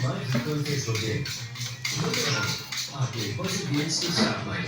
Here's a look at my frequent Facebook game. Look at that. Party perseverance to start my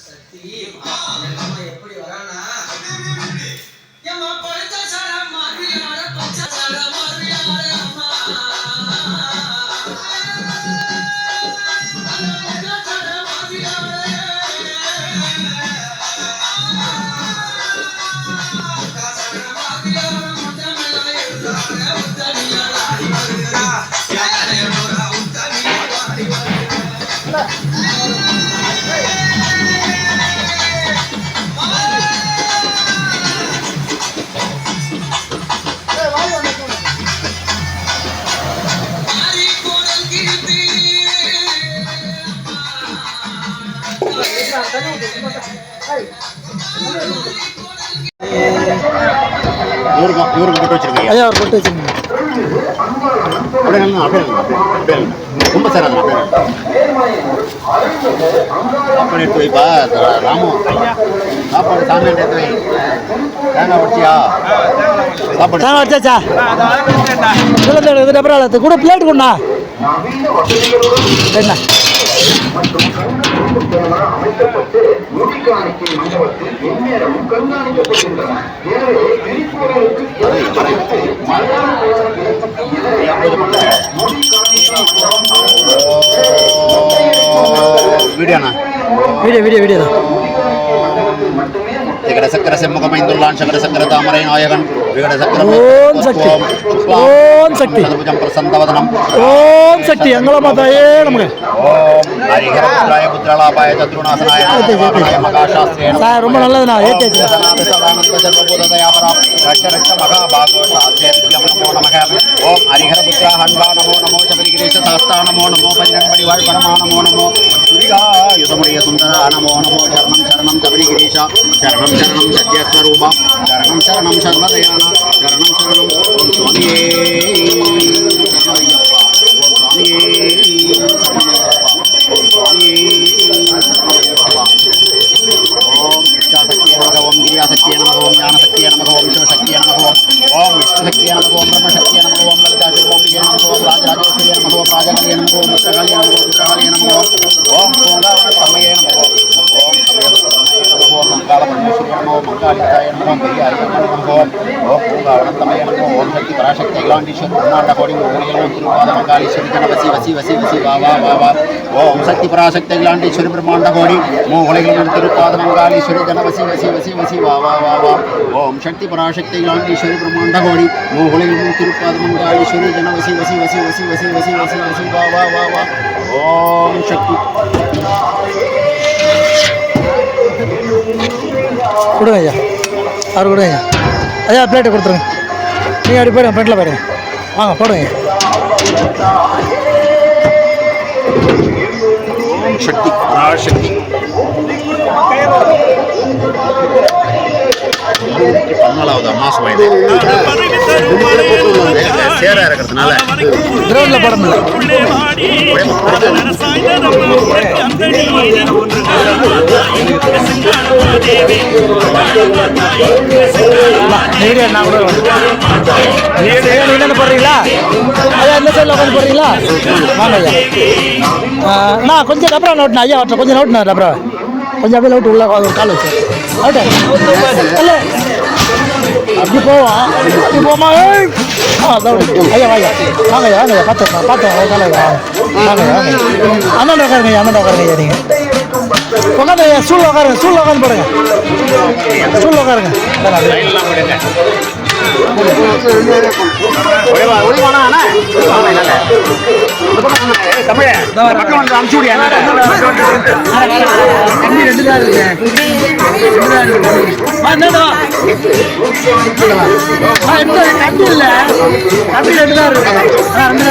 சக்தி எப்படி வரானா எம்மா பழுத்த சாரா இவருக்கு போட்டு வச்சிருக்கீங்க? ஐயா அவர் போட்டு வச்சுருங்க அப்படியே நில்லுங்க. ரொம்ப சார் அது. சாப்பாடு எடுத்து வைப்பா த- ராமு. சாப்பாடு சாமி எடுத்து வை. தேங்காய் உடச்சியா சாப்பாடு. தேங்காய் வச்சாச்சா இல்லை இது டபரா அது கூட பிளேட் கொண்டா? என்ன? மற்றும் கண்காணிப்பு கேமரா அமைக்கப்பட்டு நூற்றுக்கணக்கின் மண்டபத்தில் எந்நேரமும் கண்காணிக்கப்படுகின்றன எனவே இனிப்பவர்களுக்கு ஏற்படுத்தி மலையாள இலக்கிற்கு எதிராக வீடியோண்ணா வீடியோ வீடியோ வீடியோ தான். திகட சக்கர செம்முகமைந்துள்ளான் சக்கர சக்கர தாமரை நாயகன். நமக்கு ஓம் ஹரிஹர புத்திராய புத்திரலாபாய சத்ருநாசனாய நாராயணாய மகாசாஸ்திரேன சார் ரொம்ப நல்லதுண்ணா ஏற்றி ஓம் ஹரிஹர புத்திரா ஹன்வா நமோ நமோ சபரிகிரீஷ சாஸ்தா நமோ நமோ பஞ்சன்படி வாழ்பரமா நமோ நமோ துரிகாயுதமுடைய சுந்தரா நமோ நமோ சரணம் சரணம் சபரிகிரீஷா சரணம் சரணம் சத்யஸ்வரூபா சரணம் சரணம் சர்வதயானா சரணம் சரணம் ஓம் சுவாமியே சரணமையப்பா ஓம் சுவாமியே சரணமையப்பா ஓம் சுவாமியே சரணமையப்பா ஓம் இஷ்டாசக்திய நமக ஓம் கிரியாசக்திய நமக ஓம் ஞானசக்திய நமக ஓம் சிவசக்திய நமக ஓம் ஓம் விஷ்ணுசக்திய நமக ஓம் பிரம்மசக்திய நமக ஓம் லலிதாசி ஓம் விஜய நமக ஓம் ராஜராஜேஸ்வரிய நமக ஓம் ராஜகலிய நமக ஓம் முத்திரகாலிய நமக ஓம் ருத்ரகாலிய நமக ஓம் ஓம் பூங்காவன பிரமயே நமக ஓம் ஓம் சமய நமோ மங்காள பரமேஸ்வரி நமோ மங்காளிதாய நமோ பெரியாரிய நமோ ஓம் பூங்காவனத்தமய நமோ ஓம் சக்தி பராசக்தி அகிலாண்டீஸ்வரி பிரம்மாண்ட கோடி ஓரியம் திருப்பாத மங்காளீஸ்வரி ஜன வசி வசி வசி வசி வா வா வா வா ஓம் சக்தி பராசக்தி அகிலாண்டீஸ்வரி பிரம்மாண்ட கோடி மூ திருப்பாத மங்காளீஸ்வரி ஜன வசி வசி வசி வசி வா வா வா வா ஓம் சக்தி பராசக்தி அகிலாண்டீஸ்வரி பிரம்மாண்ட கோடி மூ உலகிலும் திருப்பாத மங்காளீஸ்வரி ஜன வசி வசி வசி வசி வசி வசி வசி வசி வா வா வா வா ஓம் சக்தி கொடுங்க ஐயா. அவர் கொடுங்க ஐயா? ஐயா பிளேட்டை கொடுத்துருங்க. நீங்கள் அப்படி போயிடுங்க ஃப்ரெண்டில் போயிடுங்க. வாங்க போடுங்க. ஓம் சக்தி. பராசக்தி பதினாலாவது இது சேரா இருக்கிறதுனால. கிரவுண்டில் போட முடியல. நீரே என்ன கூட நீரே என்ன போடுறீங்களா? ஐயா இந்த சைடில் உட்காந்து போடுறீங்களா? வாங்க ஐயா. அண்ணா கொஞ்சம் ரப்பரா நோட்டுண்ணா ஐயா அவர்கிட்ட கொஞ்சம் நோட்டுண்ணா ரப்பரா கொஞ்சம் அப்படியே நோட்டு உள்ள ஒரு கால் வச்சு. அவுட்டே இல்லை அப்படி போவோம் அப்படி போமா? ஐயா வாங்க. வாங்க ஐயா வாங்க ஐயா. பார்த்து பார்த்து ஒரு காலை வாங்க வாங்க வாங்க அண்ணன் உட்காருங்க ஐயா அண்ணன் உட்காருங்க ஐயா நீங்கள் உட்காந்து ஐயா ஸ்டூல் உட்காருங்க ஸ்டூல் உட்காந்து போடுங்க. ஸ்டூல் உட்காருங்க அனுப்பிச்சு பண்ணணும் தம்பி இல்ல தம்பி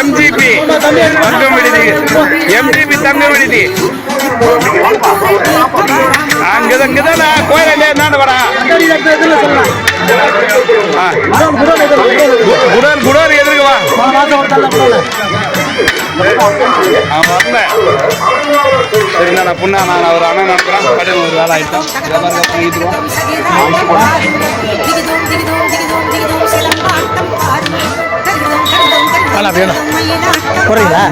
எம்ஜிபி தங்கம் விடுதி. எம்ஜிபி தங்கம் விடுதி. அங்கதான் அங்கதான் நான் கோயிலே நான் வரா குடோர் குடோர் எதிர்க்கு வா. சரி நான் புண்ணா? நான் ஒரு அண்ணன் நடத்துறேன் கடல் ஒரு வேலை ஆயிட்டோம் வேணா வேணும் குறையுதா